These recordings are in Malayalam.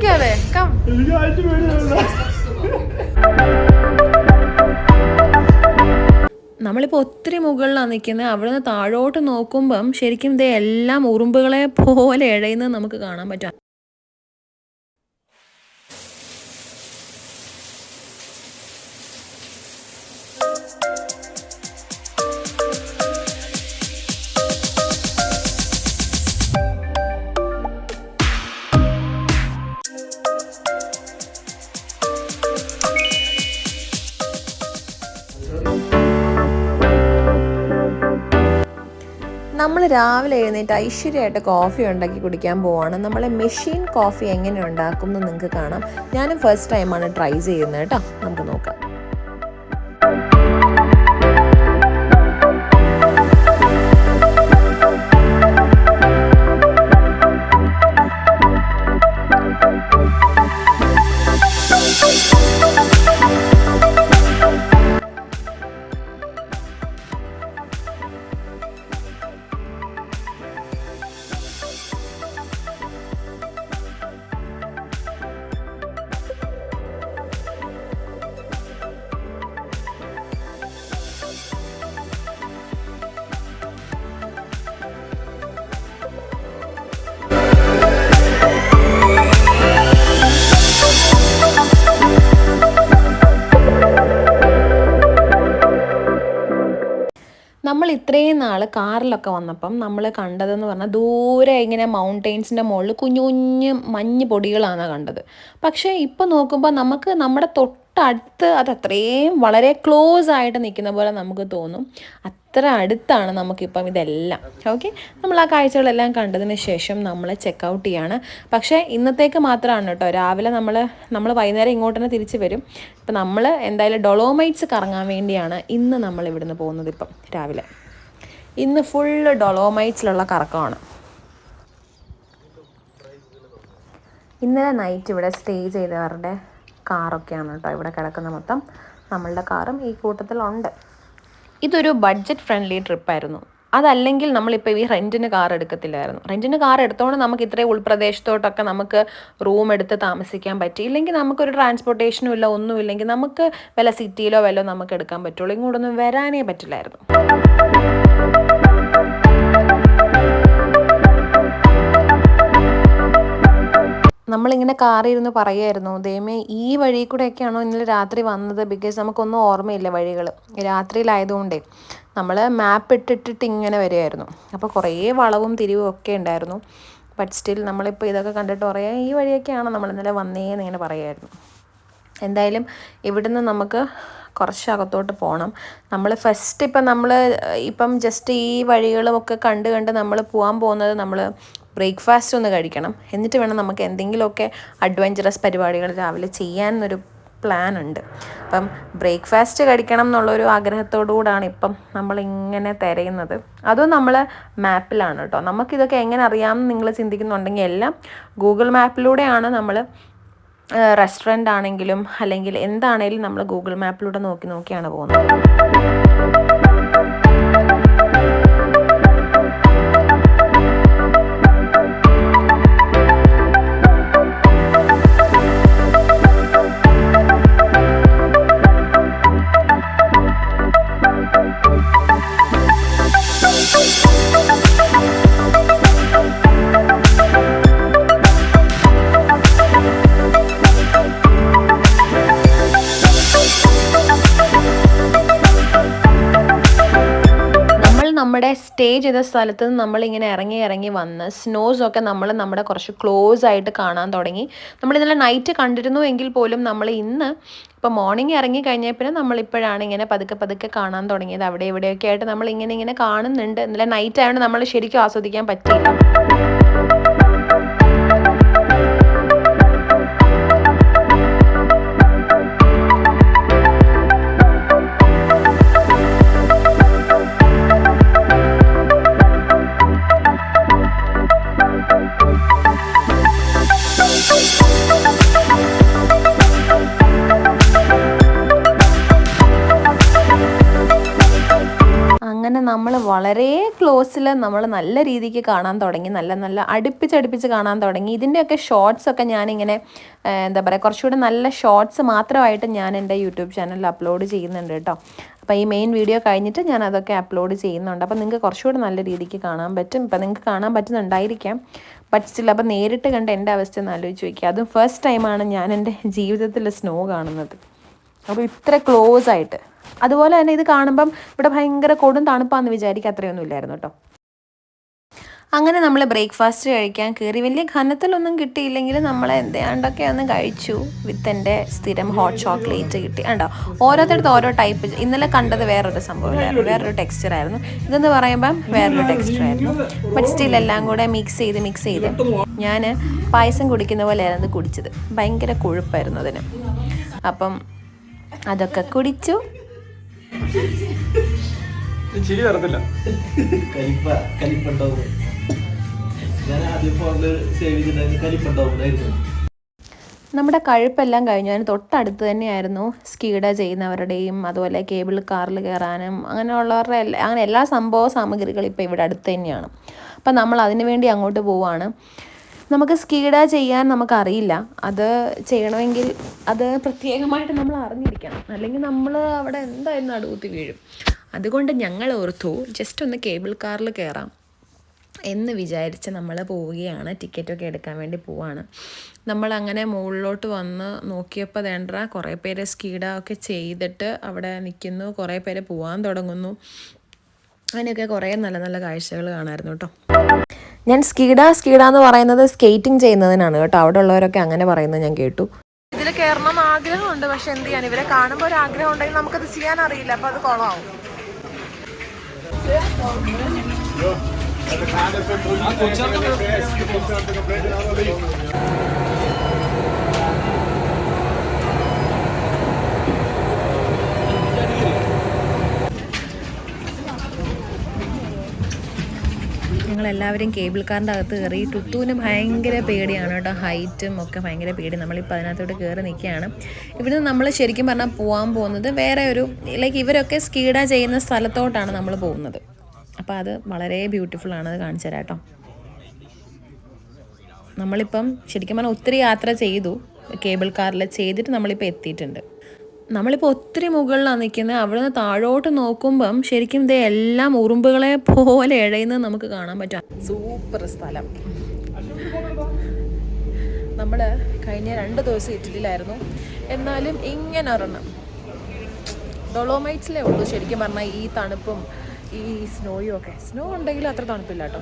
പേടിക്കാതെ നമ്മളിപ്പോൾ ഒത്തിരി മുകളിലാണ് നിൽക്കുന്നത് അവിടെ നിന്ന് താഴോട്ട് നോക്കുമ്പം ശരിക്കും ഇത് എല്ലാം ഉറുമ്പുകളെ പോലെ ഇഴയുന്നത് നമുക്ക് കാണാൻ പറ്റും നമ്മൾ രാവിലെ എഴുന്നേറ്റ് ഐശ്വര്യമായിട്ട് കോഫി ഉണ്ടാക്കി കുടിക്കാൻ പോവാണ്. നമ്മളെ മെഷീൻ കോഫി എങ്ങനെ ഉണ്ടാക്കും എന്ന് നിങ്ങൾക്ക് കാണാം. ഞാനും ഫസ്റ്റ് ടൈമാണ് ട്രൈ ചെയ്യുന്നത് കേട്ടോ. നമുക്ക് നോക്കാം. നമ്മൾ ഇത്രയും നാൾ കാറിലൊക്കെ വന്നപ്പം നമ്മൾ കണ്ടതെന്ന് പറഞ്ഞാൽ ദൂരെ ഇങ്ങനെ മൗണ്ടെയ്ൻസിന്റെ മുകളിൽ കുഞ്ഞു കുഞ്ഞ് മഞ്ഞ് പൊടികളാണ് കണ്ടത്. പക്ഷേ ഇപ്പോൾ നോക്കുമ്പോൾ നമുക്ക് നമ്മുടെ തൊട്ടടുത്ത് അത് അത്രയും വളരെ ക്ലോസ് ആയിട്ട് നിൽക്കുന്ന പോലെ നമുക്ക് തോന്നും. അത്ര അടുത്താണ് നമുക്കിപ്പം ഇതെല്ലാം. ഓക്കെ നമ്മൾ ആ കാഴ്ചകളെല്ലാം കണ്ടതിന് ശേഷം നമ്മൾ ചെക്ക് ഔട്ട് ചെയ്യാണ്. പക്ഷേ ഇന്നത്തേക്ക് മാത്രമാണ് കേട്ടോ. രാവിലെ നമ്മൾ നമ്മൾ വൈകുന്നേരം ഇങ്ങോട്ട് തന്നെ തിരിച്ച് വരും. ഇപ്പം നമ്മൾ എന്തായാലും ഡൊളോമൈറ്റ്സ് കറങ്ങാൻ വേണ്ടിയാണ് ഇന്ന് നമ്മൾ ഇവിടുന്ന് പോകുന്നത് ഇപ്പം രാവിലെ. ഇന്ന് ഫുള്ള് ഡൊളോമൈറ്റ്സിലുള്ള കറക്കമാണ്. ഇന്നലെ നൈറ്റ് ഇവിടെ സ്റ്റേ ചെയ്തവരുടെ കാറൊക്കെയാണ് കേട്ടോ ഇവിടെ കിടക്കുന്ന മൊത്തം. നമ്മളുടെ കാറും ഈ കൂട്ടത്തിലുണ്ട്. ഇതൊരു ബഡ്ജറ്റ് ഫ്രണ്ട്ലി ട്രിപ്പായിരുന്നു അതല്ലെങ്കിൽ നമ്മളിപ്പോൾ ഈ റെന്റിന് കാർ എടുക്കത്തില്ലായിരുന്നു. റെന്റിന് കാർ എടുത്തോണ്ട് നമുക്ക് ഇത്രയും ഉൾപ്രദേശത്തോട്ടൊക്കെ നമുക്ക് റൂം എടുത്ത് താമസിക്കാൻ പറ്റി. ഇല്ലെങ്കിൽ നമുക്കൊരു ട്രാൻസ്പോർട്ടേഷനും ഇല്ല ഒന്നും ഇല്ലെങ്കിൽ നമുക്ക് വല്ല സിറ്റിയിലോ വല്ലോ നമുക്ക് എടുക്കാൻ പറ്റുള്ളൂ. ഇങ്ങോട്ടൊന്നും വരാനേ പറ്റില്ലായിരുന്നു. നമ്മളിങ്ങനെ കാറിയിരുന്ന് പറയായിരുന്നു ദൈവമേ ഈ വഴി കൂടെയൊക്കെയാണോ ഇന്നലെ രാത്രി വന്നത്? ബിക്കോസ് നമുക്കൊന്നും ഓർമ്മയില്ല വഴികൾ രാത്രിയിലായതുകൊണ്ടേ നമ്മൾ മാപ്പ് ഇട്ടിട്ടിട്ട് ഇങ്ങനെ വരുമായിരുന്നു അപ്പോൾ കുറേ വളവും തിരിവും ഒക്കെ ഉണ്ടായിരുന്നു. ബട്ട് സ്റ്റിൽ നമ്മളിപ്പോൾ ഇതൊക്കെ കണ്ടിട്ട് പറയാം ഈ വഴിയൊക്കെയാണോ നമ്മൾ ഇന്നലെ വന്നേന്ന് ഇങ്ങനെ പറയുമായിരുന്നു എന്തായാലും ഇവിടുന്ന് നമുക്ക് കുറച്ച് അകത്തോട്ട് പോകണം നമ്മൾ ഫസ്റ്റ് ഇപ്പം നമ്മൾ ഇപ്പം ജസ്റ്റ് ഈ വഴികളും ഒക്കെ കണ്ട് കണ്ട് നമ്മൾ പോകാൻ പോകുന്നത് നമ്മൾ ബ്രേക്ക്ഫാസ്റ്റ് ഒന്ന് കഴിക്കണം. എന്നിട്ട് വേണം നമുക്ക് എന്തെങ്കിലുമൊക്കെ അഡ്വഞ്ചറസ് പരിപാടികൾ രാവിലെ ചെയ്യാനൊരു പ്ലാൻ ഉണ്ട്. അപ്പം ബ്രേക്ക്ഫാസ്റ്റ് കഴിക്കണം എന്നുള്ളൊരു ആഗ്രഹത്തോടു കൂടാണ് ഇപ്പം നമ്മളിങ്ങനെ തിരയുന്നത്. അതും നമ്മൾ മാപ്പിലാണ് കേട്ടോ. നമുക്കിതൊക്കെ എങ്ങനെ അറിയാമെന്ന് നിങ്ങൾ ചിന്തിക്കുന്നുണ്ടെങ്കിൽ എല്ലാം ഗൂഗിൾ മാപ്പിലൂടെയാണ് നമ്മൾ റെസ്റ്റോറന്റ് ആണെങ്കിലും അല്ലെങ്കിൽ എന്താണേലും നമ്മൾ ഗൂഗിൾ മാപ്പിലൂടെ നോക്കി നോക്കിയാണ് പോകുന്നത്. ചെയ്ത സ്ഥലത്ത് നിന്ന് നമ്മളിങ്ങനെ ഇറങ്ങി ഇറങ്ങി വന്ന് സ്നോസ് ഒക്കെ നമ്മൾ നമ്മുടെ കുറച്ച് ക്ലോസ് ആയിട്ട് കാണാൻ തുടങ്ങി. നമ്മൾ ഇന്നലെ നൈറ്റ് കണ്ടിരുന്നു എങ്കിൽ പോലും നമ്മൾ ഇന്ന് ഇപ്പോൾ മോർണിംഗ് ഇറങ്ങി കഴിഞ്ഞാൽ പിന്നെ നമ്മളിപ്പോഴാണ് ഇങ്ങനെ പതുക്കെ പതുക്കെ കാണാൻ തുടങ്ങിയത്. അവിടെ ഇവിടെയൊക്കെ ആയിട്ട് നമ്മൾ ഇങ്ങനെ ഇങ്ങനെ കാണുന്നുണ്ട്. ഇന്നലെ നൈറ്റ് ആയതുകൊണ്ട് നമ്മൾ ശരിക്കും ആസ്വദിക്കാൻ പറ്റിയില്ല. വളരെ ക്ലോസിൽ നമ്മൾ നല്ല രീതിക്ക് കാണാൻ തുടങ്ങി നല്ല നല്ല അടുപ്പിച്ചടുപ്പിച്ച് കാണാൻ തുടങ്ങി. ഇതിന്റെയൊക്കെ ഷോർട്സ് ഒക്കെ ഞാനിങ്ങനെ എന്താ പറയുക കുറച്ചുകൂടെ നല്ല ഷോർട്സ് മാത്രമായിട്ട് ഞാൻ എന്റെ യൂട്യൂബ് ചാനലിൽ അപ്ലോഡ് ചെയ്യുന്നുണ്ട് കേട്ടോ. അപ്പോൾ ഈ മെയിൻ വീഡിയോ കഴിഞ്ഞിട്ട് ഞാൻ അതൊക്കെ അപ്ലോഡ് ചെയ്യുന്നുണ്ട്. അപ്പോൾ നിങ്ങൾക്ക് കുറച്ചുകൂടെ നല്ല രീതിക്ക് കാണാൻ പറ്റും. ഇപ്പോൾ നിങ്ങൾക്ക് കാണാൻ പറ്റുന്നുണ്ടായിരിക്കാം. ബട്ട് സ്റ്റിൽ അപ്പോൾ നേരിട്ട് കണ്ട് എന്റെ അവസ്ഥ ഒന്ന് ആലോചിച്ച് വയ്ക്കുക അതും ഫസ്റ്റ് ടൈമാണ് ഞാൻ എന്റെ ജീവിതത്തിൽ സ്നോ കാണുന്നത്. അപ്പോൾ ഇത്ര ക്ലോസ് ആയിട്ട്. അതുപോലെ തന്നെ ഇത് കാണുമ്പം ഇവിടെ ഭയങ്കര കൊടും തണുപ്പാന്ന് വിചാരിക്കുക അത്രയൊന്നും ഇല്ലായിരുന്നു കേട്ടോ. അങ്ങനെ നമ്മൾ ബ്രേക്ക്ഫാസ്റ്റ് കഴിക്കാൻ കയറി വലിയ ഘനത്തിലൊന്നും കിട്ടിയില്ലെങ്കിൽ നമ്മൾ എന്താണ്ടൊക്കെ ഒന്ന് കഴിച്ചു. വിത്ത് എന്റെ സ്ഥിരം ഹോട്ട് ചോക്ലേറ്റ് കിട്ടി. ഉണ്ടോ ഓരോരുത്തരത്ത് ഓരോ ടൈപ്പ് ഇന്നലെ കണ്ടത് വേറൊരു സംഭവമായിരുന്നു വേറൊരു ടെക്സ്ചർ ആയിരുന്നു. ഇതെന്ന് പറയുമ്പം വേറൊരു ടെക്സ്ചർ ആയിരുന്നു. ബട്ട് സ്റ്റിൽ എല്ലാം കൂടെ മിക്സ് ചെയ്ത് മിക്സ് ചെയ്ത് ഞാൻ പായസം കുടിക്കുന്ന പോലെയായിരുന്നു ഇത് കുടിച്ചത്. ഭയങ്കര കൊഴുപ്പായിരുന്നു അതിന്. അപ്പം അതൊക്കെ കുടിച്ചു. ചിരി തരത്തില്ല കലിപ്പ കലിപ്പുണ്ടാവും. ഞാൻ ആദ്യം ഫോണിൽ സേവ് ചെയ്തിട്ടുണ്ടായിരുന്നു കലിപ്പുണ്ടാവുന്നായിരുന്നു നമ്മുടെ കഴുപ്പെല്ലാം കഴിഞ്ഞു. അതിന് തൊട്ടടുത്ത് തന്നെയായിരുന്നു സ്കീഡ ചെയ്യുന്നവരുടെയും അതുപോലെ കേബിൾ കാറിൽ കയറാനും അങ്ങനെയുള്ളവരുടെ എല്ലാ അങ്ങനെ എല്ലാ സംഭവ സാമഗ്രികളും ഇപ്പോൾ ഇവിടെ അടുത്ത് തന്നെയാണ്. അപ്പം നമ്മൾ അതിനു വേണ്ടി അങ്ങോട്ട് പോവാണ്. നമുക്ക് സ്കീഡ ചെയ്യാൻ നമുക്കറിയില്ല. അത് ചെയ്യണമെങ്കിൽ അത് പ്രത്യേകമായിട്ട് നമ്മൾ അറിഞ്ഞിരിക്കണം. അല്ലെങ്കിൽ നമ്മൾ അവിടെ എന്തായാലും അടുത്ത് വീഴും. അതുകൊണ്ട് ഞങ്ങൾ ഓർത്തു ജസ്റ്റ് ഒന്ന് കേബിൾ കാറിൽ കയറാം എന്ന് വിചാരിച്ച് നമ്മൾ പോവുകയാണ്. ടിക്കറ്റൊക്കെ എടുക്കാൻ വേണ്ടി പോവാണ്. നമ്മൾ അങ്ങനെ മുകളിലോട്ട് വന്ന് നോക്കിയപ്പോൾ വേണ്ട കുറേ പേര് സ്കീഡ ഒക്കെ ചെയ്തിട്ട് അവിടെ നിൽക്കുന്നു. കുറേ പേര് പോവാൻ തുടങ്ങുന്നു. അങ്ങനെയൊക്കെ കുറേ നല്ല നല്ല കാഴ്ചകൾ കാണാമായിരുന്നു കേട്ടോ. ഞാൻ സ്കീഡ സ്കീഡ എന്ന് പറയുന്നത് സ്കേറ്റിംഗ് ചെയ്യുന്നതിനാണ് കേട്ടോ. അവിടെ ഉള്ളവരൊക്കെ അങ്ങനെ പറയുന്നത് ഞാൻ കേട്ടു. ഇതിൽ കയറണം ആഗ്രഹമുണ്ട് പക്ഷെ എന്ത് ചെയ്യാൻ? ഇവരെ കാണുമ്പോൾ ഒരു ആഗ്രഹം ഉണ്ടെങ്കിൽ നമുക്കത് ചെയ്യാൻ അറിയില്ല അപ്പൊ അത് കുളമാവും ഞങ്ങളെല്ലാവരും കേബിൾ കാറിന്റെ അകത്ത് കയറി ടുട്ടുവിന് ഭയങ്കര പേടിയാണ് കേട്ടോ. ഹൈറ്റും ഒക്കെ ഭയങ്കര പേടി. നമ്മളിപ്പോൾ അതിനകത്തോട്ട് കയറി നിൽക്കുകയാണ്. ഇവിടുന്ന് നമ്മൾ ശരിക്കും പറഞ്ഞാൽ പോകാൻ പോകുന്നത് വേറെ ഒരു ലൈക്ക് ഇവരൊക്കെ സ്കീഡ ചെയ്യുന്ന സ്ഥലത്തോട്ടാണ് നമ്മൾ പോകുന്നത്. അപ്പോൾ അത് വളരെ ബ്യൂട്ടിഫുൾ ആണ്. അത് കാണിച്ചു തരാം കേട്ടോ. നമ്മളിപ്പം ശരിക്കും പറഞ്ഞാൽ ഒത്തിരി യാത്ര ചെയ്തു. കേബിൾ കാറിൽ ചെയ്തിട്ട് നമ്മളിപ്പോൾ എത്തിയിട്ടുണ്ട്. നമ്മളിപ്പോൾ ഒത്തിരി മുകളിലാണ് നിൽക്കുന്നത് അവിടെ നിന്ന് താഴോട്ട് നോക്കുമ്പം ശരിക്കും ഇത് എല്ലാം ഉറുമ്പുകളെ പോലെ ഇഴയുന്നത് നമുക്ക് കാണാൻ പറ്റും സൂപ്പർ സ്ഥലം. നമ്മൾ കഴിഞ്ഞ രണ്ട് ദിവസം ഇറ്റലിയിലായിരുന്നു. എന്നാലും ഇങ്ങനെ ഒരെണ്ണം. ഡൊളോമൈറ്റ്സിലേ ഉള്ളൂ ശരിക്കും പറഞ്ഞാൽ ഈ തണുപ്പും ഈ സ്നോയും ഒക്കെ. സ്നോ ഉണ്ടെങ്കിലും അത്ര തണുപ്പില്ല കേട്ടോ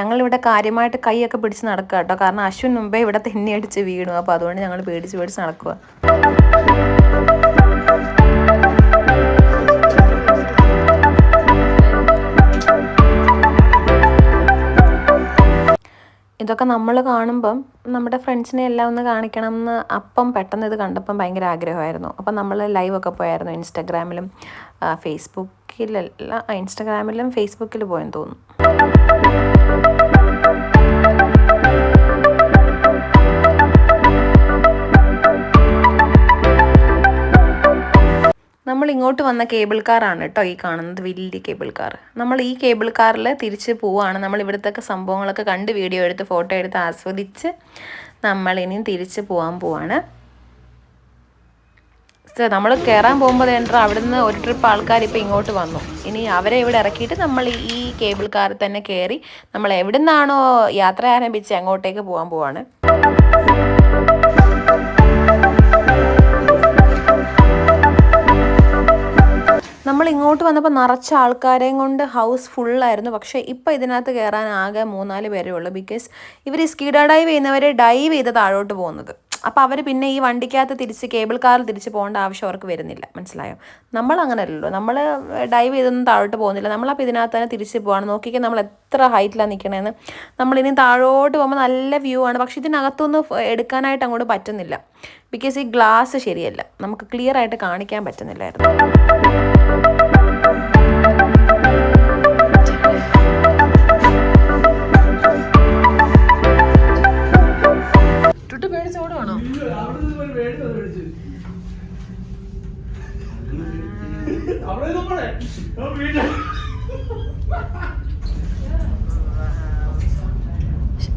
ഞങ്ങളിവിടെ കാര്യമായിട്ട് കൈയൊക്കെ പിടിച്ച് നടക്കുക കേട്ടോ. കാരണം അശ്വിൻ മുമ്പേ ഇവിടെ തെന്നി അടിച്ച് വീണു. അപ്പോൾ അതുകൊണ്ട് ഞങ്ങൾ പേടിച്ച് പേടിച്ച് നടക്കുക ഇതൊക്കെ നമ്മൾ കാണുമ്പം നമ്മുടെ ഫ്രണ്ട്സിനെ എല്ലാം ഒന്ന് കാണിക്കണം എന്ന് അപ്പം പെട്ടെന്ന് ഇത് കണ്ടപ്പം ഭയങ്കര ആഗ്രഹമായിരുന്നു. അപ്പം നമ്മൾ ലൈവൊക്കെ പോയായിരുന്നു ഇൻസ്റ്റാഗ്രാമിലും ഫേസ്ബുക്കിലെല്ലാം ഇൻസ്റ്റഗ്രാമിലും ഫേസ്ബുക്കിൽ പോയെന്ന് തോന്നുന്നു. നമ്മൾ ഇങ്ങോട്ട് വന്ന കേബിൾ കാറാണ് കേട്ടോ ഈ കാണുന്നത് വലിയ കേബിൾ കാർ നമ്മൾ ഈ കേബിൾ കാറിൽ തിരിച്ച് പോവുകയാണ് നമ്മൾ ഇവിടുത്തെ സംഭവങ്ങളൊക്കെ കണ്ട് വീഡിയോ എടുത്ത് ഫോട്ടോ എടുത്ത് ആസ്വദിച്ച് നമ്മൾ ഇനിയും തിരിച്ച് പോകാൻ പോവാണ്. നമ്മൾ കയറാൻ പോകുമ്പോൾ എന്റെ അവിടുന്ന് ഒരു ട്രിപ്പ് ആൾക്കാർ ഇപ്പോൾ ഇങ്ങോട്ട് വന്നു. ഇനി അവരെ ഇവിടെ ഇറക്കിയിട്ട് നമ്മൾ ഈ കേബിൾ കാറിൽ തന്നെ കയറി നമ്മൾ എവിടെ നിന്നാണോ യാത്ര ആരംഭിച്ച് അങ്ങോട്ടേക്ക് പോകാൻ പോവാണ്. നമ്മൾ ഇങ്ങോട്ട് വന്നപ്പോൾ നിറച്ച ആൾക്കാരെയും കൊണ്ട് ഹൗസ് ഫുള്ളായിരുന്നു പക്ഷേ ഇപ്പോൾ ഇതിനകത്ത് കയറാൻ ആകെ മൂന്നാൽ പേരേ ഉള്ളൂ. ബിക്കോസ് ഇവർ സ്കീഡ ഡൈവ് ചെയ്യുന്നവർ ഡൈവ് ചെയ്ത് താഴോട്ട് പോകുന്നത്. അപ്പോൾ അവർ പിന്നെ ഈ വണ്ടിക്കകത്ത് തിരിച്ച് കേബിൾ കാറിൽ തിരിച്ച് പോകേണ്ട ആവശ്യം അവർക്ക് വരുന്നില്ല. മനസ്സിലായോ? നമ്മൾ അങ്ങനെയല്ലല്ലോ നമ്മൾ ഡൈവ് ചെയ്തൊന്നും താഴോട്ട് പോകുന്നില്ല. നമ്മളപ്പോൾ ഇതിനകത്ത് തന്നെ തിരിച്ച് പോവാണ്. നോക്കിക്കാൻ നമ്മൾ എത്ര ഹൈറ്റിലാണ് നിൽക്കണേന്ന് നമ്മളിനി താഴോട്ട് പോകുമ്പോൾ നല്ല വ്യൂ ആണ്. പക്ഷേ ഇതിനകത്തൊന്നും എടുക്കാനായിട്ട് അങ്ങോട്ട് പറ്റുന്നില്ല. ബിക്കോസ് ഈ ഗ്ലാസ് ശരിയല്ല. നമുക്ക് ക്ലിയർ ആയിട്ട് കാണിക്കാൻ പറ്റുന്നില്ലായിരുന്നു. പേടിച്ചോടുവാണോ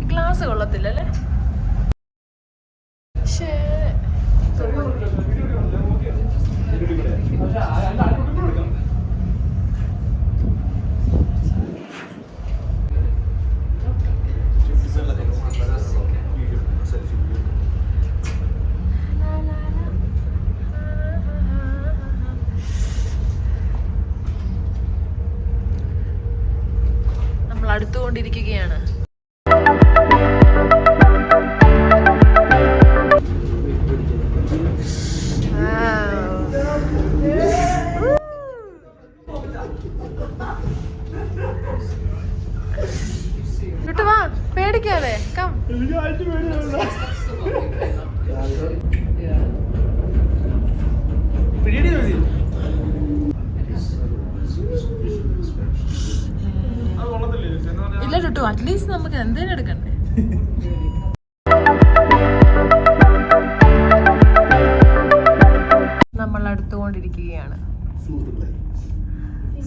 ഗ്ലാസ് കൊള്ളത്തില്ലല്ലേ ശ്ശേ. നമ്മൾ അടുത്തുകൊണ്ടിരിക്കുകയാണ് സുഹൃത്തുക്കളെ.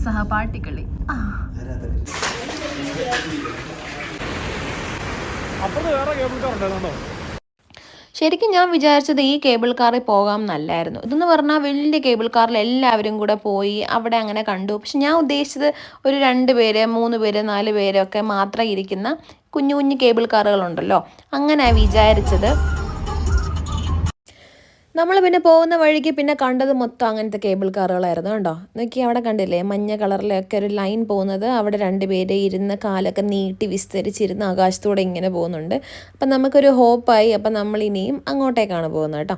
സഹപാഠികളി. ആ. അപ്പുറത്ത് വേറെ കേബിൾ കാർ ഉണ്ടായിരുന്നോ ശരിക്കും ഞാൻ വിചാരിച്ചത് ഈ കേബിൾ കാറിൽ പോകാം നല്ലായിരുന്നു. ഇതെന്ന് പറഞ്ഞാൽ വലിയ കേബിൾ കാറിൽ എല്ലാവരും കൂടെ പോയി അവിടെ അങ്ങനെ കണ്ടു. പക്ഷെ ഞാൻ ഉദ്ദേശിച്ചത് ഒരു രണ്ട് പേര് മൂന്ന് പേര് നാല് പേരൊക്കെ മാത്രം ഇരിക്കുന്ന കുഞ്ഞു കുഞ്ഞു കേബിൾ കാറുകളുണ്ടല്ലോ അങ്ങനെ വിചാരിച്ചത് നമ്മൾ പിന്നെ പോകുന്ന വഴിക്ക് പിന്നെ കണ്ടത് മൊത്തം അങ്ങനത്തെ കേബിൾ കാറുകളായിരുന്നു കേട്ടോ നോക്കി അവിടെ കണ്ടില്ലേ? മഞ്ഞ കളറിലൊക്കെ ഒരു ലൈൻ പോകുന്നത്. അവിടെ രണ്ടുപേര് ഇരുന്ന് കാലൊക്കെ നീട്ടി വിസ്തരിച്ചിരുന്ന് ആകാശത്തൂടെ ഇങ്ങനെ പോകുന്നുണ്ട്. അപ്പം നമുക്കൊരു ഹോപ്പായി അപ്പം നമ്മൾ ഇനിയും അങ്ങോട്ടേക്കാണ് പോകുന്നത് കേട്ടോ.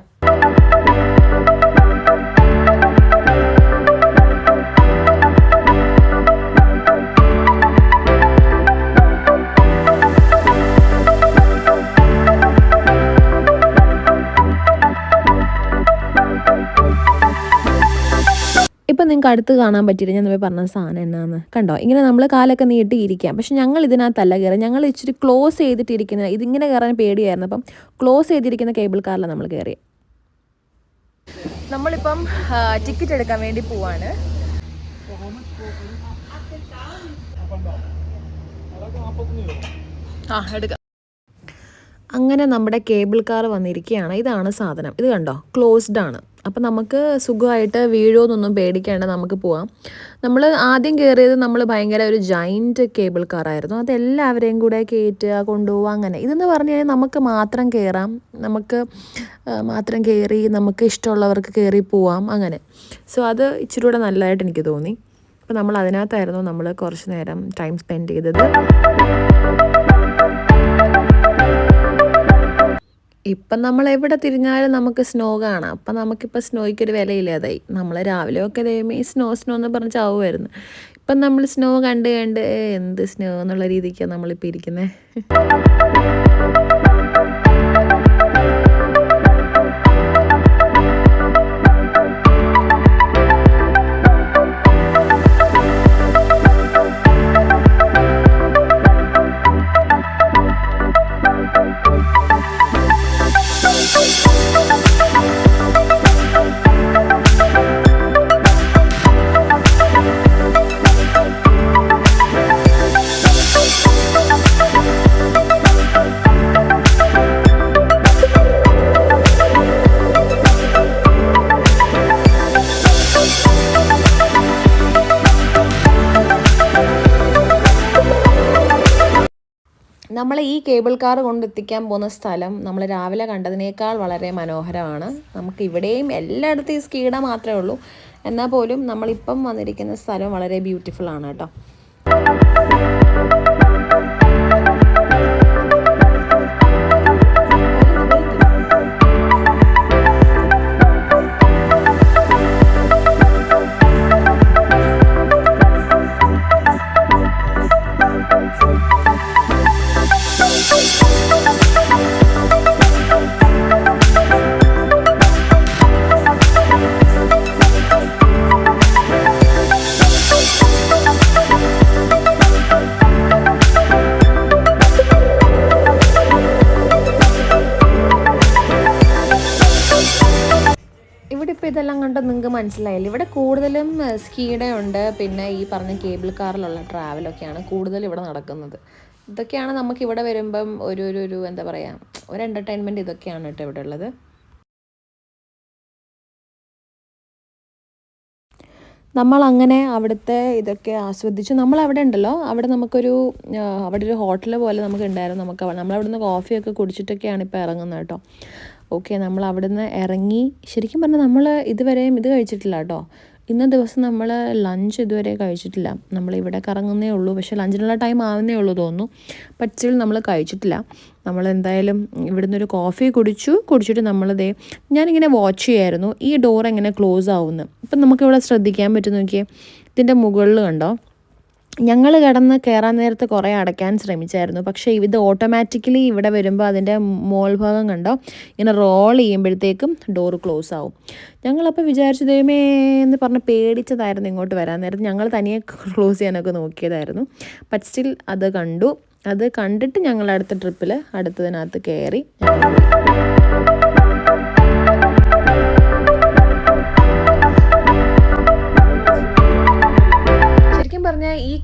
നിങ്ങൾക്ക് അടുത്ത് കാണാൻ പറ്റിയില്ല. ഞാൻ നമ്മൾ പറഞ്ഞ സാധനം എന്നാന്ന്. കണ്ടോ? ഇങ്ങനെ നമ്മൾ കാലൊക്കെ നീട്ടിയിരിക്കാം പക്ഷെ ഞങ്ങൾ ഇതിനകത്തല്ല കയറുക ഞങ്ങൾ ഇച്ചിരി ക്ലോസ് ചെയ്തിട്ടിരിക്കുന്ന ഇതിങ്ങനെ കയറാൻ പേടിയായിരുന്നു. അപ്പം ക്ലോസ് ചെയ്തിരിക്കുന്ന കേബിൾ കാറിലാണ് നമ്മൾ കയറി നമ്മളിപ്പം ടിക്കറ്റ് എടുക്കാൻ വേണ്ടി പോവാണ്. ആ അങ്ങനെ നമ്മുടെ കേബിൾ കാർ വന്നിരിക്കുകയാണ്. ഇതാണ് സാധനം. ഇത് കണ്ടോ? ക്ലോസ്ഡ് ആണ്. അപ്പം നമുക്ക് സുഖമായിട്ട് വീഴുമെന്നൊന്നും പേടിക്കേണ്ട നമുക്ക് പോവാം. നമ്മൾ ആദ്യം കയറിയത് നമ്മൾ ഭയങ്കര ഒരു ജൈന്റ് കേബിൾ കാറായിരുന്നു അത് എല്ലാവരെയും കൂടെ കയറ്റുക കൊണ്ടുപോവുക അങ്ങനെ. ഇതെന്ന് പറഞ്ഞു കഴിഞ്ഞാൽ നമുക്ക് മാത്രം കയറാം നമുക്ക് മാത്രം കയറി നമുക്ക് ഇഷ്ടമുള്ളവർക്ക് കയറി പോവാം അങ്ങനെ. സോ അത് ഇച്ചിരി കൂടെ നല്ലതായിട്ട് എനിക്ക് തോന്നി. അപ്പോൾ നമ്മൾ അതിനകത്തായിരുന്നു നമ്മൾ കുറച്ച് നേരം ടൈം സ്പെൻഡ് ചെയ്തത്. ഇപ്പം നമ്മൾ എവിടെ തിരിഞ്ഞാലും നമുക്ക് സ്നോ കാണാം. അപ്പം നമുക്കിപ്പോൾ സ്നോയ്ക്ക് ഒരു വിലയില്ലാതായി നമ്മൾ രാവിലെ ഒക്കെ ദൈവമേ സ്നോ സ്നോ എന്ന് പറഞ്ഞ് ചാവുമായിരുന്നു ഇപ്പം നമ്മൾ സ്നോ കണ്ട് കണ്ട് എന്ത് സ്നോ എന്നുള്ള രീതിക്കാണ് നമ്മളിപ്പോൾ ഇരിക്കുന്നത് നമ്മൾ ഈ കേബിൾ കാർ കൊണ്ടെത്തിക്കാൻ പോകുന്ന സ്ഥലം നമ്മൾ രാവിലെ കണ്ടതിനേക്കാൾ വളരെ മനോഹരമാണ്. നമുക്ക് ഇവിടെയും എല്ലായിടത്തും ഈ സ്കീഡ മാത്രമേ ഉള്ളൂ. എന്നാൽ പോലും നമ്മളിപ്പം വന്നിരിക്കുന്ന സ്ഥലം വളരെ ബ്യൂട്ടിഫുൾ ആണ് കേട്ടോ. കണ്ട് നിങ്ങൾക്ക് മനസ്സിലായില്ല? ഇവിടെ കൂടുതലും സ്കീഡ ഉണ്ട്. പിന്നെ ഈ പറഞ്ഞ കേബിൾ കാറിലുള്ള ട്രാവലൊക്കെയാണ് കൂടുതൽ ഇവിടെ നടക്കുന്നത്. ഇതൊക്കെയാണ് നമുക്ക് ഇവിടെ വരുമ്പം ഒരു ഒരു ഒരു എന്താ പറയുക ഒരു എന്റർടൈൻമെന്റ് ഇതൊക്കെയാണ് കേട്ടോ ഇവിടെ ഉള്ളത്. നമ്മൾ അങ്ങനെ അവിടുത്തെ ഇതൊക്കെ ആസ്വദിച്ചു. നമ്മൾ അവിടെ ഉണ്ടല്ലോ. അവിടെ നമുക്കൊരു അവിടെ ഒരു ഹോട്ടൽ പോലെ നമുക്ക് ഉണ്ടായിരുന്നു. നമുക്ക് നമ്മളവിടുന്ന് കോഫിയൊക്കെ കുടിച്ചിട്ടൊക്കെയാണ് ഇപ്പോൾ ഇറങ്ങുന്നത് കേട്ടോ. ഓക്കെ നമ്മൾ അവിടുന്ന് ഇറങ്ങി ശരിക്കും പറഞ്ഞാൽ നമ്മൾ ഇതുവരെയും ഇത് കഴിച്ചിട്ടില്ല കേട്ടോ. ഇന്ന ദിവസം നമ്മൾ ലഞ്ച് ഇതുവരെ കഴിച്ചിട്ടില്ല. നമ്മൾ ഇവിടെ കറങ്ങുന്നേ ഉള്ളൂ. പക്ഷേ ലഞ്ചിനുള്ള ടൈം ആവുന്നേ ഉള്ളൂ തോന്നുന്നു. പച്ചിൽ നമ്മൾ കഴിച്ചിട്ടില്ല. നമ്മൾ എന്തായാലും ഇവിടുന്ന് ഒരു കോഫി കുടിച്ചു. കുടിച്ചിട്ട് നമ്മളിതേ ഞാനിങ്ങനെ വാച്ച് ചെയ്യായിരുന്നു. ഈ ഡോർ എങ്ങനെ ക്ലോസ് ആവുന്നു. ഇപ്പം നമുക്കിവിടെ ശ്രദ്ധിക്കാൻ പറ്റും നോക്കിയേ ഇതിന്റെ മുകളിൽ കണ്ടോ? ഞങ്ങൾ കിടന്ന് കയറാൻ നേരത്ത് കുറേ അടയ്ക്കാൻ ശ്രമിച്ചായിരുന്നു. പക്ഷേ ഇത് ഓട്ടോമാറ്റിക്കലി ഇവിടെ വരുമ്പോൾ അതിന്റെ ഭാഗം കണ്ടോ? ഇങ്ങനെ റോൾ ചെയ്യുമ്പോഴത്തേക്കും ഡോറ് ക്ലോസ് ആവും. ഞങ്ങളപ്പോൾ വിചാരിച്ചു ദൈവമേ എന്ന് പറഞ്ഞ് പേടിച്ചതായിരുന്നു ഇങ്ങോട്ട് വരാൻ നേരത്ത്. ഞങ്ങൾ തനിയെ ക്ലോസ് ചെയ്യാനൊക്കെ നോക്കിയതായിരുന്നു. ബട്ട് സ്റ്റിൽ അത് കണ്ടു. അത് കണ്ടിട്ട് ഞങ്ങൾ അടുത്ത ട്രിപ്പിൽ അടുത്തതിനകത്ത് കയറി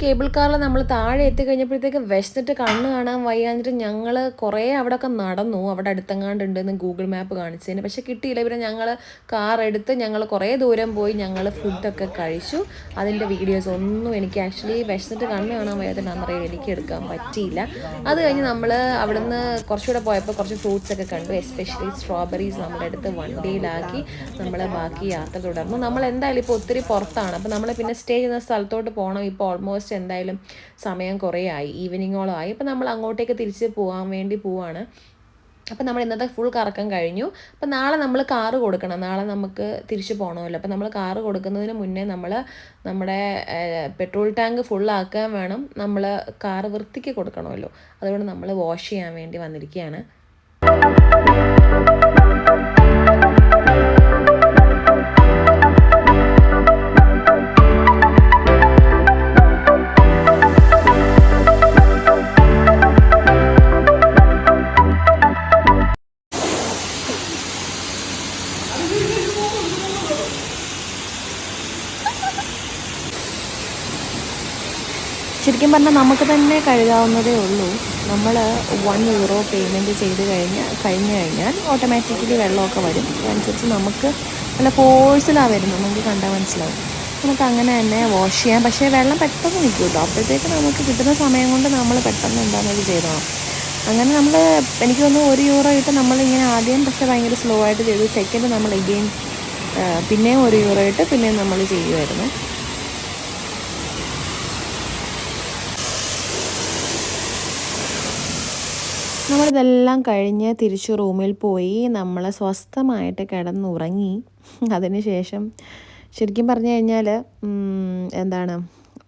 കേബിൾ കാറിൽ നമ്മൾ താഴെ എത്തിക്കഴിഞ്ഞപ്പോഴത്തേക്ക് വിശന്നിട്ട് കണ്ണ് കാണാൻ വയ്യാഞ്ഞിട്ട് ഞങ്ങൾ കുറേ അവിടെയൊക്കെ നടന്നു. അവിടെ അടുത്തെങ്ങാണ്ടുണ്ടെന്ന് ഗൂഗിൾ മാപ്പ് കാണിച്ചതിന്. പക്ഷെ കിട്ടിയില്ല. പിന്നെ ഞങ്ങൾ കാർ എടുത്ത് ഞങ്ങൾ കുറേ ദൂരം പോയി ഞങ്ങൾ ഫുഡൊക്കെ കഴിച്ചു. അതിന്റെ വീഡിയോസ് ഒന്നും എനിക്ക് ആക്ച്വലി വിശന്നിട്ട് കണ്ണ് കാണാൻ വയ്യാത്തതിന് അന്നേരം എനിക്ക് എടുക്കാൻ പറ്റിയില്ല. അത് കഴിഞ്ഞ് നമ്മൾ അവിടുന്ന് കുറച്ചുകൂടെ പോയപ്പോൾ കുറച്ച് ഫ്രൂട്ട്സ് ഒക്കെ കണ്ടു. എസ്പെഷ്യലി സ്ട്രോബെറീസ് നമ്മുടെ അടുത്ത് വണ്ടിയിലാക്കി നമ്മൾ ബാക്കി യാത്ര തുടർന്നു. നമ്മൾ എന്തായാലും ഇപ്പോൾ ഒത്തിരി പുറത്താണ്. അപ്പോൾ നമ്മൾ പിന്നെ സ്റ്റേ ചെയ്യുന്ന സ്ഥലത്തോട്ട് പോകണം ഇപ്പോൾ ഓൾമോസ്റ്റ് എന്തായാലും സമയം കുറേ ആയി ഈവനിങ്ങോളം ആയി അപ്പോൾ നമ്മൾ അങ്ങോട്ടേക്ക് തിരിച്ച് പോകാൻ വേണ്ടി പോവാണ്. അപ്പം നമ്മൾ ഇന്നത്തെ ഫുൾ കറക്കം കഴിഞ്ഞു. അപ്പം നാളെ നമ്മൾ കാറ് കൊടുക്കണം. നാളെ നമുക്ക് തിരിച്ചു പോകണമല്ലോ അപ്പം നമ്മൾ കാറ് കൊടുക്കുന്നതിന് മുന്നേ നമ്മൾ നമ്മുടെ പെട്രോൾ ടാങ്ക് ഫുള്ളാക്കാൻ വേണം. നമ്മൾ കാറ് വൃത്തിക്ക് കൊടുക്കണമല്ലോ. അതുകൊണ്ട് നമ്മൾ വാഷ് ചെയ്യാൻ വേണ്ടി വന്നിരിക്കുകയാണ്. ശരിക്കും പറഞ്ഞാൽ നമുക്ക് തന്നെ കഴുകാവുന്നതേ ഉള്ളൂ. നമ്മൾ വൺ യൂറോ പേയ്മെന്റ് ചെയ്ത് കഴിഞ്ഞ് കഴിഞ്ഞ് കഴിഞ്ഞാൽ ഓട്ടോമാറ്റിക്കലി വെള്ളമൊക്കെ വരും. അതനുസരിച്ച് നമുക്ക് നല്ല ഫോഴ്സിലാണ് വരുന്നത്. നമുക്ക് കണ്ടാൽ മനസ്സിലാവും. നമുക്ക് അങ്ങനെ തന്നെ വാഷ് ചെയ്യാം. പക്ഷേ വെള്ളം പെട്ടെന്ന് നിൽക്കും കേട്ടോ അപ്പോഴത്തേക്ക് നമുക്ക് കിട്ടുന്ന സമയം കൊണ്ട് നമ്മൾ പെട്ടെന്ന് എന്താണെന്ന് ഇത് ചെയ്തോണം അങ്ങനെ നമ്മൾ എനിക്ക് തോന്നുന്നു ഒരു യൂറോ ഇട്ട് നമ്മളിങ്ങനെ ആദ്യം പക്ഷേ ഭയങ്കര സ്ലോ ആയിട്ട് ചെയ്തു. സെക്കൻഡ് നമ്മൾ എഗെയിൻ പിന്നെയും ഒരു യൂറോ ഇട്ട് പിന്നെയും നമ്മൾ ചെയ്യുമായിരുന്നു നമ്മളിതെല്ലാം കഴിഞ്ഞ് തിരിച്ച് റൂമിൽ പോയി നമ്മൾ സ്വസ്ഥമായിട്ട് കിടന്നുറങ്ങി. അതിനുശേഷം ശരിക്കും പറഞ്ഞു കഴിഞ്ഞാൽ എന്താണ്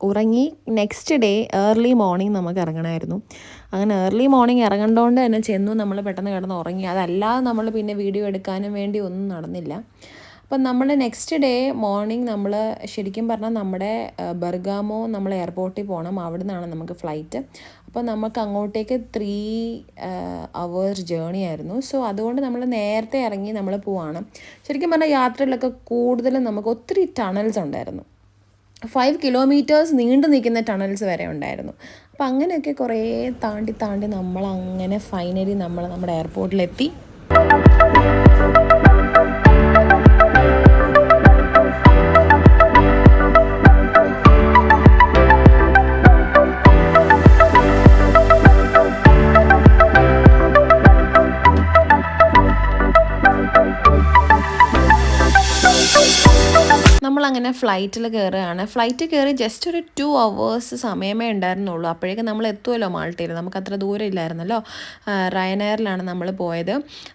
ഉറങ്ങി നെക്സ്റ്റ് ഡേ ഏർലി മോർണിംഗ് നമുക്ക് ഇറങ്ങണമായിരുന്നു. അങ്ങനെ ഏർലി മോർണിംഗ് ഇറങ്ങേണ്ടതുകൊണ്ട് തന്നെ ചെന്നു നമ്മൾ പെട്ടെന്ന് കിടന്ന് ഉറങ്ങി അതല്ലാതെ നമ്മൾ പിന്നെ വീഡിയോ എടുക്കാനും വേണ്ടി ഒന്നും നടന്നില്ല. അപ്പം നമ്മൾ നെക്സ്റ്റ് ഡേ മോർണിംഗ് നമ്മൾ ശരിക്കും പറഞ്ഞാൽ നമ്മുടെ ബർഗാമോ നമ്മൾ എയർപോർട്ടിൽ പോകണം അവിടെ നിന്നാണ് നമുക്ക് ഫ്ലൈറ്റ് അപ്പോൾ നമുക്ക് അങ്ങോട്ടേക്ക് ത്രീ അവേഴ്സ് ജേണി ആയിരുന്നു. സോ അതുകൊണ്ട് നമ്മൾ നേരത്തെ ഇറങ്ങി നമ്മൾ പോവാണ്. ശരിക്കും പറഞ്ഞാൽ യാത്രയിലൊക്കെ കൂടുതലും നമുക്ക് ഒത്തിരി ടണൽസ് ഉണ്ടായിരുന്നു. ഫൈവ് കിലോമീറ്റേഴ്സ് നീണ്ടു നിൽക്കുന്ന ടണൽസ് വരെ ഉണ്ടായിരുന്നു. അപ്പം അങ്ങനെയൊക്കെ കുറേ താണ്ടി താണ്ടി നമ്മൾ അങ്ങനെ ഫൈനലി നമ്മൾ നമ്മുടെ എയർപോർട്ടിലെത്തി നമ്മളങ്ങനെ ഫ്ലൈറ്റിൽ കയറുകയാണ് ഫ്ലൈറ്റ് കയറി ജസ്റ്റ് ഒരു ടു അവേഴ്സ് സമയമേ ഉണ്ടായിരുന്നുള്ളൂ. അപ്പോഴേക്കും നമ്മൾ എത്തുമല്ലോ മാൾട്ടയിൽ. നമുക്ക് അത്ര ദൂരം ഇല്ലായിരുന്നല്ലോ. റയനെയറിലാണ് നമ്മൾ പോയത്.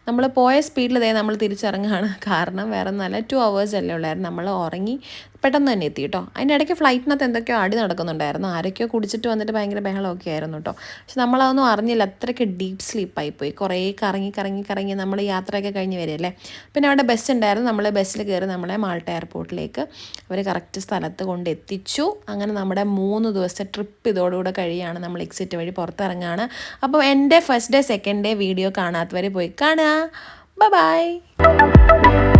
നമ്മൾ പോയ സ്പീഡിൽ ഇതേ നമ്മൾ തിരിച്ചിറങ്ങുകയാണ് കാരണം വേറെ നല്ല ടു അവേഴ്സ് അല്ലേ ഉള്ളായിരുന്നു. നമ്മൾ ഉറങ്ങി പെട്ടെന്ന് തന്നെ എത്തി കേട്ടോ. അതിന്റെ ഇടയ്ക്ക് ഫ്ലൈറ്റിനകത്ത് എന്തൊക്കെയോ അടി നടക്കുന്നുണ്ടായിരുന്നു. ആരൊക്കെയോ കുടിച്ചിട്ട് വന്നിട്ട് ഭയങ്കര ബഹളമൊക്കെ ആയിരുന്നു കേട്ടോ. പക്ഷെ നമ്മളതൊന്നും അറിഞ്ഞില്ല. അത്രയ്ക്ക് ഡീപ്പ് സ്ലീപ്പായി പോയി കുറേ കറങ്ങി കറങ്ങി കറങ്ങി നമ്മൾ യാത്രയൊക്കെ കഴിഞ്ഞ് വരികയല്ലേ. പിന്നെ അവിടെ ബസ് ഉണ്ടായിരുന്നു. നമ്മൾ ബസ്സിൽ കയറി നമ്മളെ മാൾട്ട എയർപോർട്ടിലേക്ക് അവർ കറക്റ്റ് സ്ഥലത്ത് കൊണ്ട് എത്തിച്ചു. അങ്ങനെ നമ്മുടെ മൂന്ന് ദിവസത്തെ ട്രിപ്പ് ഇതോടുകൂടെ കഴിയാണ്. നമ്മൾ എക്സിറ്റ് വഴി പുറത്തിറങ്ങുകയാണ് അപ്പോൾ എന്റെ first day second day video കാണാത്തവർ പോയി കാണുക. ബൈ